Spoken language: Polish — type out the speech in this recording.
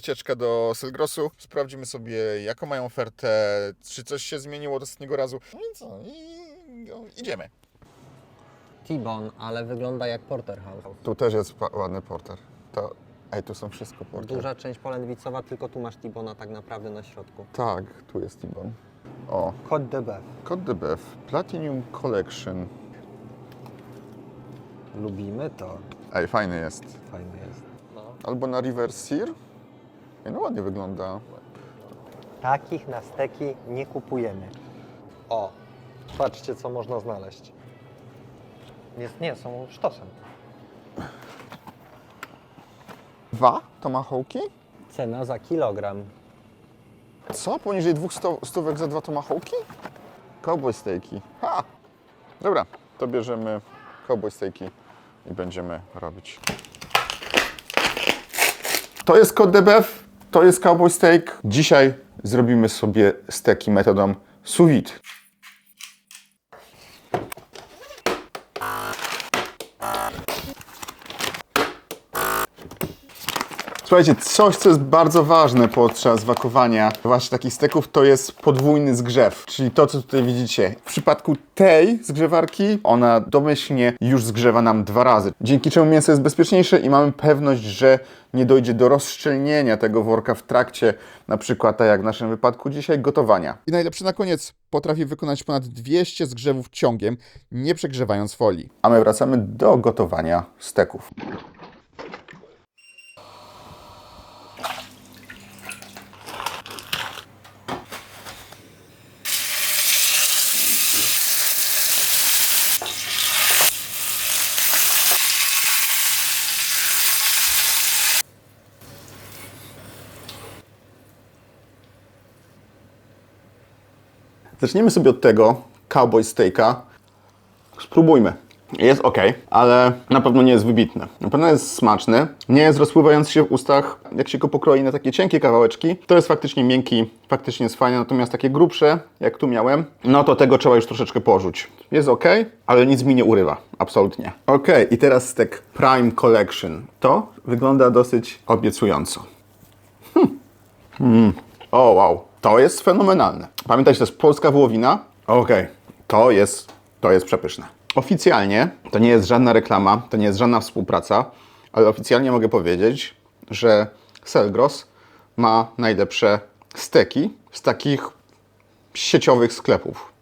Wycieczka do Selgrosu. Sprawdzimy sobie, jaką mają ofertę, czy coś się zmieniło od ostatniego razu. No i co? I no, idziemy. T-bone, ale wygląda jak porterhouse. Tu też jest pa- ładny porter. To, ej, tu są wszystko porter. Duża część polędwicowa, tylko tu masz T-bona tak naprawdę na środku. Tak, tu jest T-bone. O, Côte de bœuf. Côte de Bœuf Platinum Collection. Lubimy to. Ej, fajny jest. Fajne jest. No. Albo na River Sear. No ładnie wygląda. Takich na steki nie kupujemy. O, patrzcie co można znaleźć. Jest, nie, są sztosem. Dwa tomahawki? Cena za kilogram. Co? Poniżej dwóch sto, stówek za dwa tomahawki? Cowboy steaki. Ha! Dobra, to bierzemy cowboy steaki i będziemy robić. To jest de Bœuf, to jest cowboy steak. Dzisiaj zrobimy sobie steki metodą sous vide. Słuchajcie, coś, co jest bardzo ważne podczas wakowania właśnie takich steków, to jest podwójny zgrzew. Czyli to, co tutaj widzicie. W przypadku tej zgrzewarki, ona domyślnie już zgrzewa nam dwa razy. Dzięki czemu mięso jest bezpieczniejsze i mamy pewność, że nie dojdzie do rozszczelnienia tego worka w trakcie, na przykład tak jak w naszym wypadku dzisiaj, gotowania. I najlepszy na koniec, potrafi wykonać ponad 200 zgrzewów ciągiem, nie przegrzewając folii. A my wracamy do gotowania steków. Zaczniemy sobie od tego cowboy steaka. Spróbujmy. Jest ok, ale na pewno nie jest wybitny. Na pewno jest smaczny, nie jest rozpływający się w ustach. Jak się go pokroi na takie cienkie kawałeczki, to jest faktycznie miękki, faktycznie jest fajny. Natomiast takie grubsze, jak tu miałem, no to tego trzeba już troszeczkę porzuć. Jest ok, ale nic mi nie urywa. Absolutnie. Ok, i teraz steak Prime Collection. To wygląda dosyć obiecująco. O, wow. To jest fenomenalne. Pamiętajcie, to jest polska wołowina. Okej, to jest, to jest przepyszne. Oficjalnie to nie jest żadna reklama, to nie jest żadna współpraca, ale oficjalnie mogę powiedzieć, że Selgros ma najlepsze steki z takich sieciowych sklepów.